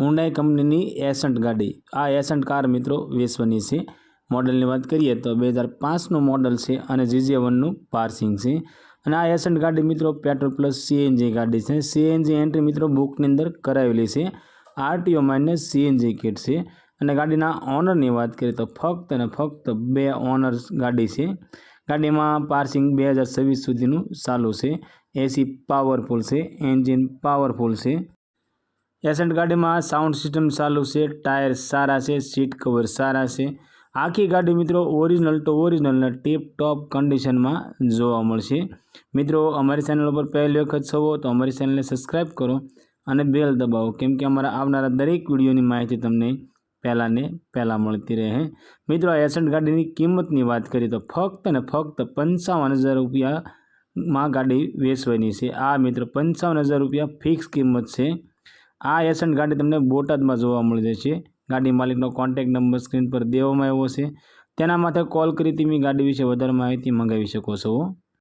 Hyundai કંપનીની Accent ગાડી. આ એસન્ટ કાર મિત્રો વિશ્વની છે. મોડલની વાત કરીએ તો બે હજાર પાંચનું મોડલ છે અને જીજે વનનું પાર્સિંગ છે. અને આ એસન્ટ ગાડી મિત્રો પેટ્રોલ પ્લસ સીએનજી ગાડી છે. સીએનજી એન્ટ્રી મિત્રો બુકની અંદર કરાવેલી છે. આરટીઓ માઇનસ સીએનજી કિટ છે. અને ગાડીના ઓનરની વાત કરીએ તો ફક્ત અને ફક્ત બે ઓનર્સ ગાડી છે. ગાડીમાં પાર્સિંગ બે હજાર છવ્વીસ સુધીનું ચાલુ છે. એસી પાવરફુલ છે. એન્જિન પાવરફુલ છે. એસન્ટ ગાડીમાં સાઉન્ડ સિસ્ટમ ચાલુ છે, ટાયર સારા છે, સીટ કવર સારા છે. આખી ગાડી મિત્રો ઓરિજિનલ તો ઓરિજિનલના ટીપ ટોપ કન્ડિશનમાં જોવા મળશે. મિત્રો, અમારી ચેનલ ઉપર પહેલી વખત છો તો અમારી ચેનલને સબસ્ક્રાઈબ કરો અને બેલ દબાવો, કેમ કે અમારા આવનારા દરેક વિડીયોની માહિતી તમને પહેલાં ને પહેલાં મળતી રહે. મિત્રો, આ એસન્ટ ગાડીની કિંમતની વાત કરીએ તો ફક્ત ને ફક્ત પંચાવન હજાર રૂપિયામાં ગાડી વેચવાની છે. આ મિત્રો પંચાવન હજાર રૂપિયા ફિક્સ કિંમત છે. આ એસન્ટ ગાડી તમને બોટાદમાં જોવા મળી જશે ગાડી માલિકનો કોન્ટેક નંબર સ્ક્રીન પર દેવામાં આવ્યો છે. તેના માથે કોલ કરી તમે ગાડી વિશે વધારે માહિતી મંગાવી શકો છો.